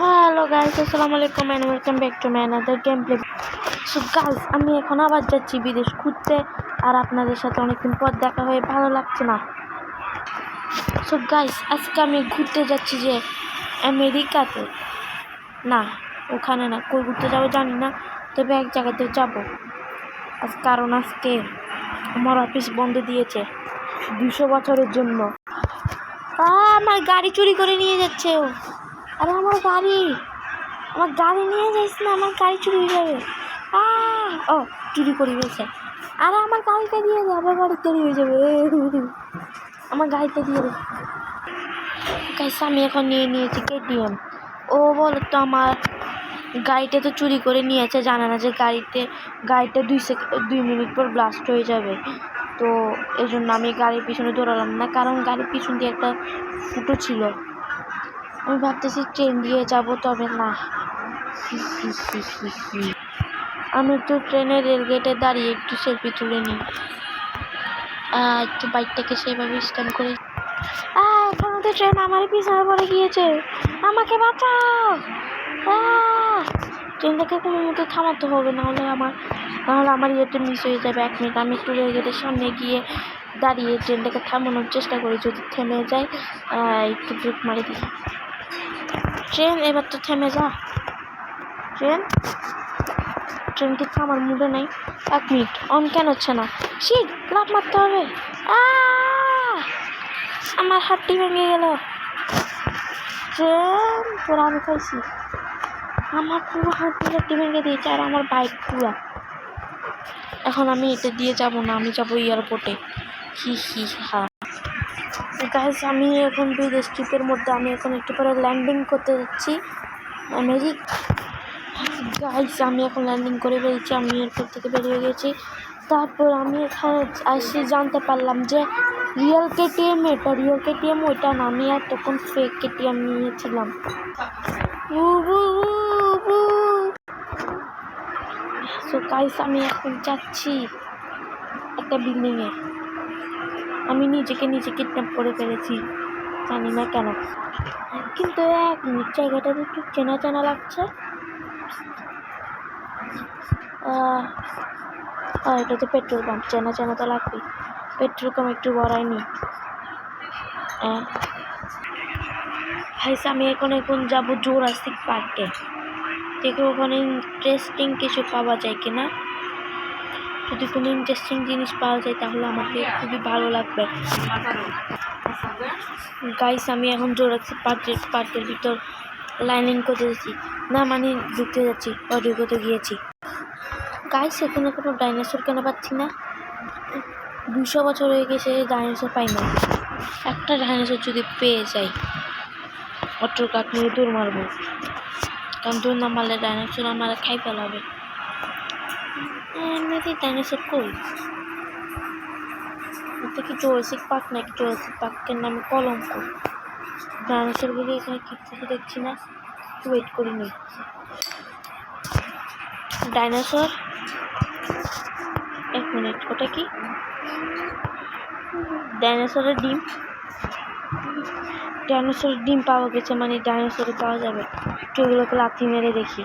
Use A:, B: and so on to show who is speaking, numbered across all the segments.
A: Hello guys আসসালামু আলাইকুম and welcome back to my another game play so guys আমি এখন আবার যাচ্ছি বিদেশ ঘুরতে, আর আপনাদের সাথে অনেকদিন পর দেখা হয়ে ভালো লাগছে না। সো গাইস আজকে আমি ঘুরতে যাচ্ছি যে আমেরিকাতে। না, ওখানে না, কই ঘুরতে যাব জানি না, তবে এক জায়গাতে যাব। আজ কারণ আজকে আমার অফিস বন্ধ দিয়েছে দুশো বছরের জন্য। আমার গাড়ি চুরি করে নিয়ে যাচ্ছে ও। আরে আমার গাড়ি। আমার গাড়ি নিয়ে যাইস না, আমার গাড়ি চুরি হয়ে যাবে। ও, চুরি করে গেছে আরে আমার গাড়িটা দিয়ে দে আমার গাড়ি চুরি হয়ে যাবে। আমার গাড়িটা দিয়ে দে। গাইস আমি এখন নিয়ে নিয়েছি কেটিএম ও বলো তো আমার গাড়িটা তো চুরি করে নিয়েছে, জানে না যে গাড়িতে, গাড়িটা দুই সেক দুই মিনিট পর ব্লাস্ট হয়ে যাবে। তো এই জন্য আমি গাড়ির পিছনে দৌড়ালাম না, কারণ গাড়ির পিছন দিয়ে একটা ফুটো ছিল। আমি ভাবতেছি ট্রেন দিয়ে যাব, তবে না। আমি একটু ট্রেনের রেলগেটে দাঁড়িয়ে একটু সেলফি তুলে নিই। একটু বাইকটাকে সেভাবে স্ট্যান্ড করি এখানে তো ট্রেন আমার পিছনে পড়ে গিয়েছে। আমাকে বাঁচাও! ট্রেনটাকে কোনো মতো থামাতে হবে, নাহলে আমার নাহলে আমার ইয়েটা মিস হয়ে যাবে। এক মিনিট আমি একটু রেলগেটের সামনে গিয়ে দাঁড়িয়ে ট্রেনটাকে থামানোর চেষ্টা করি। যদি থেমে যায় একটু ব্রেক মারি দিই। ট্রেন, এবার তো থেমে যা। ট্রেন? ট্রেন কি থামার মুডে নেই। এক মিনিট অন কেন হচ্ছে না? শিট লাভ মারতে হবে! আমার হাতটি ভেঙে গেল। ট্রেন পুরো আমি খাইছি আমার পুরো হাতটি ভেঙে দিয়েছে আর আমার বাইক পুরো। এখন আমি এটা দিয়ে যাব না, আমি যাব এয়ারপোর্টে হি হি, হা। গাইস আমি এখন বিদেশ ট্রিপের মধ্যে, আমি এখন একটু পরে ল্যান্ডিং করতে যাচ্ছি আমেরিক গাইস আমি এখন ল্যান্ডিং করে বেরিয়েছি, আমি এয়ারপোর্ট থেকে বেরিয়ে গেছি। তারপর আমি এখানে এসে জানতে পারলাম যে রিয়েল কেটিএম এটা রিয়েল কেটিএম ওইটা না, আমি আর তখন ফেক কেটিএম নিয়েছিলাম। সো গাইস আমি এখন যাচ্ছি একটা বিল্ডিংয়ে আমি নিজেকে নিজে কিডন্যাপ করে ফেলেছি। জানি না কেন। কিন্তু এক মিনিট, জায়গাটা একটু চেনা চেনা লাগছে। এটা তো পেট্রোল পাম্প চেনা চেনা তো লাগবেই। পেট্রোল পাম্প একটু হাইস আমি এখন এখন যাব জোরাসিক পার্কে দেখে ওখানে ইন্টারেস্টিং কিছু পাওয়া যায় কিনা। যদি কোনো ইন্টারেস্টিং জিনিস পাওয়া যায় তাহলে আমাকে খুবই ভালো লাগবে। গাইস আমি এখন জোরাক্সি পার্কের পার্কের ভিতর লাইনিং করতে যাচ্ছি। না মানে ঢুকতে যাচ্ছি বা ঢুকতে গিয়েছি। গাইস এখানে কোনো ডাইনোসর কেন পাচ্ছি না? দুশো বছর হয়ে গেছে ডাইনোসর পাই না একটা ডাইনোসর যদি পেয়ে যাই অটোর কাঠ নিয়ে দৌড় মারবো। কারণ দৌড় না মারলে ডাইনোসর আমার খাই ফেলাবে। এমনিতে ডাইনোসর কই এটা কি জোরসিক পার্ক নাকি জোরসিক পার্কের নামে কলঙ্ক? ডাইনোসরগুলি এখানে কিছু দেখছি না। ওয়েট করি নি ডাইনোসর এক মিনিট ওটা কি? ডাইনোসরের ডিম? ডাইনোসরের ডিম পাওয়া গেছে মানে ডাইনোসরে পাওয়া যাবে। একটু এগুলোকে লাথি মেরে দেখি।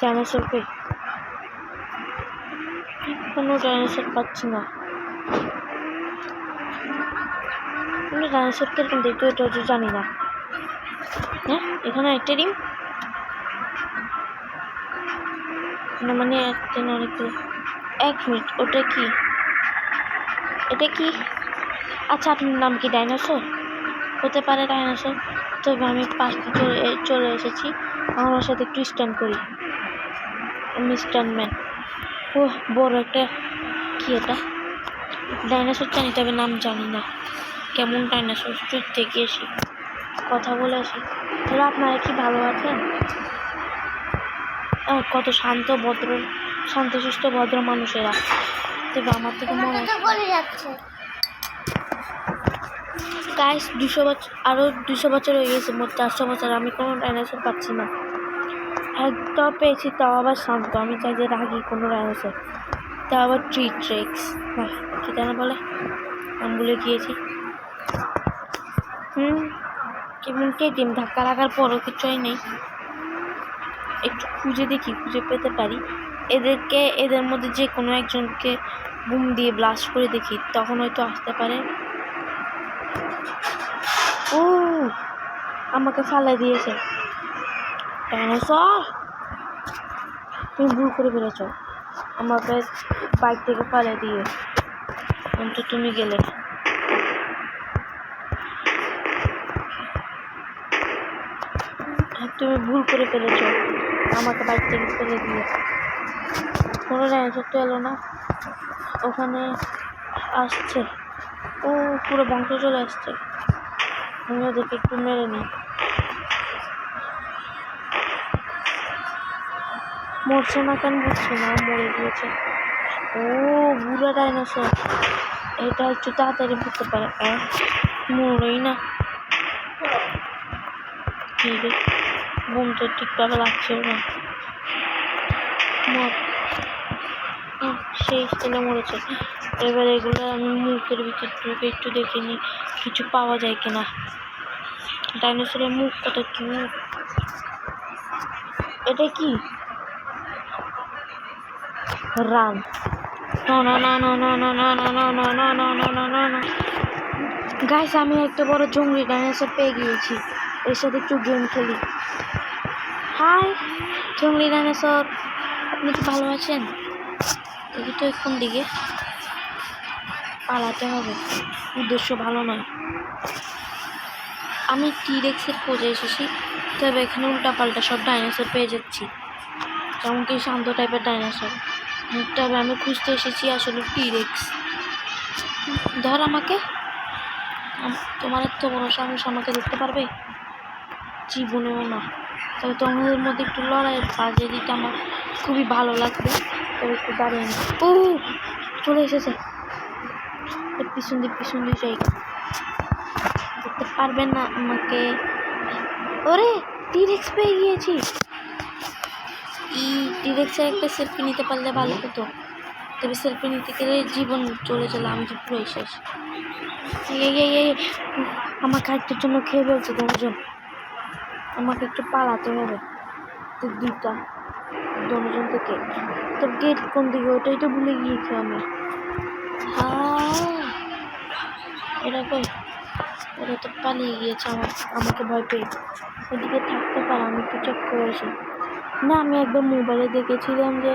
A: ডাইনোসর কই কোনো ডাইনোসর পাচ্ছি না। কোনো ডাইনোসর কীরকম দেখতে তো জানি না। হ্যাঁ এখানে একটা ডিম। না মানে একটা অনেকগুলো এক মিনিট, ওটা কি? এটা কি? আচ্ছা আপনার নাম কি ডাইনোসর হতে পারে ডাইনোসর তবে আমি পাশে চলে এসেছি। আমার সাথে একটু স্ট্যান্ড করি। আমি ম্যান। ও বড় একটা কি এটা? ডাইনোসর জানি তবে নাম জানি না। কেমন ডাইনোসর? স্ট্রিট থেকে এসে কথা বলে আসি। তাহলে আপনারা কি ভালো আছেন? কত শান্ত ভদ্র শান্ত সুস্থ ভদ্র মানুষেরা। তবে আমার থেকে মনে হয়
B: যাচ্ছে?
A: গাইস দুশো বছর আরও দুশো বছর হয়ে গেছে মোট চারশো বছর। আমি কোনো ডাইনোসর পাচ্ছি না। একটা পেয়েছি, তাও আবার শান্ত। আমি চাই যে রাগি কোনো ডাইনোসর তাও আবার ট্রি ট্রেক্স না কী যেন বলে? আমি ভুলে গিয়েছি। হুম, কেমন কেটিএম ধাক্কা লাগার পরও কিছুই নেই। একটু খুঁজে দেখি, খুঁজে পেতে পারি। এদেরকে, এদের মধ্যে যে কোনো একজনকে বুম দিয়ে ব্লাস্ট করে দেখি, তখন হয়তো আসতে পারে। ও, আমাকে ফালাই দিয়েছে। ডাইনোসর তুমি ভুল করে ফেলেছ। আমাকে বাইক থেকে ফালাই দিয়ে। কিন্তু তুমি গেলে। তুমি ভুল করে ফেলেছ। আমাকে বাইক থেকে ফেলে দিয়ে। কোনো ডাইনোসর তো এলো না। ওখানে আসছে। ও পুরো বংশ চলে আসছে। আমি ওদেরকে একটু মেরে নিই। মরছে না কেন বুঝছি না মরে গিয়েছে। ও বুড়া ডাইনোসর এটা একটু তাড়াতাড়ি বুঝতে পারে আহ, মরেই না। ঠিক বুম তো ঠিকভাবে লাগছেও না। মর। সেই স্টাইলে মরেছে। এবার এগুলো আমি মুখের ভিতর ঢুকে একটু দেখে নিই কিছু পাওয়া যায় কিনা। ডাইনোসরের মুখ কত কিউট এটা কি? রাগ গাইস আমি একটা বড় জঙ্গলি ডাইনোসর পেয়ে গিয়েছি এর সাথে একটু গেম খেলি হাই জঙ্গলি ডাইনোসর আপনি কি ভালো আছেন দেখি তো কোন দিকে পালাতে হবে উদ্দেশ্য ভালো নয় আমি টিরেক্সের খোঁজে এসেছি তবে এখানে উল্টাপাল্টা সব ডাইনোসর পেয়ে যাচ্ছি যেমন কি শান্ত টাইপের ডাইনোসর তবে আমি খুঁজতে এসেছি আসলে টিরেক্স ধর আমাকে। আম- তোমার এত বড় সাহস আমাকে দেখতে পারবে? জীবনেও না। তবে তোমাদের মধ্যে একটু লড়াইয়ের বাজে দিতে আমার খুবই ভালো লাগবে। তবে একটু দাঁড়িয়ে নি। ও, চলে এসেছে। পিছন দিয়ে পিছন দিয়ে যাই। দেখতে পারবেন না আমাকে। ওরে টিরেক্স পেয়ে গিয়েছি। ই টিরেক্সের একটা সেলফি নিতে পারলে ভালো হতো। তবে সেলফি নিতে গেলে জীবন চলে গেল আমি তো পুরোই শেষ। এই এই এই আমার খাদ্যের জন্য খেয়ে ফেলছে দুজন। আমাকে একটু পালাতে হবে তো দুইটা দুজন থেকে। তো গেট কোন দিকে? ওটাই তো ভুলে গিয়েছি আমি। আহ, এটা কই? ওরা তো পালিয়ে গিয়েছে আমার আমাকে ভয় পেয়ে। ওদিকে থাকতে পারে আমি একটু চেক করে আসি। না আমি একবার মোবাইলে দেখেছিলাম যে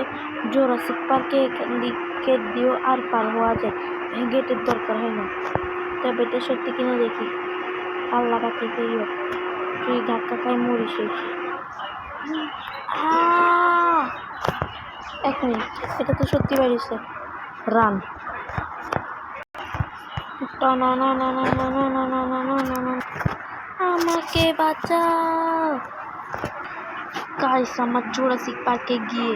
A: জোরাসিক পার্কে এখান দিকে দিয়েও আর পার হওয়া যায় গেটের দরকার হয় না তবে এটা সত্যি কিনা দেখি আল্লাহ রাখি পেরিও তুই ধাক্কা খাই মরি শেষ এক মিনিট এটা তো সত্যি বাড়িছে রান আমাকে বাঁচাও গাইস আমার জোরাসিক পার্কে গিয়ে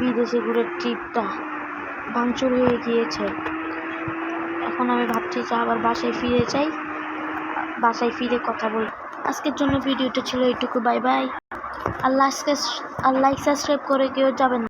A: বিদেশে ঘুরে ট্রিপটা ভাঙচুর হয়ে গিয়েছে। এখন আমি ভাবছি যে আবার বাসায় ফিরে যাই, বাসায় ফিরে কথা বলি। আজকের জন্য ভিডিওটা ছিল এইটুকু বাই বাই আর লাইক সাবস্ক্রাইব করে কেউ যাবেন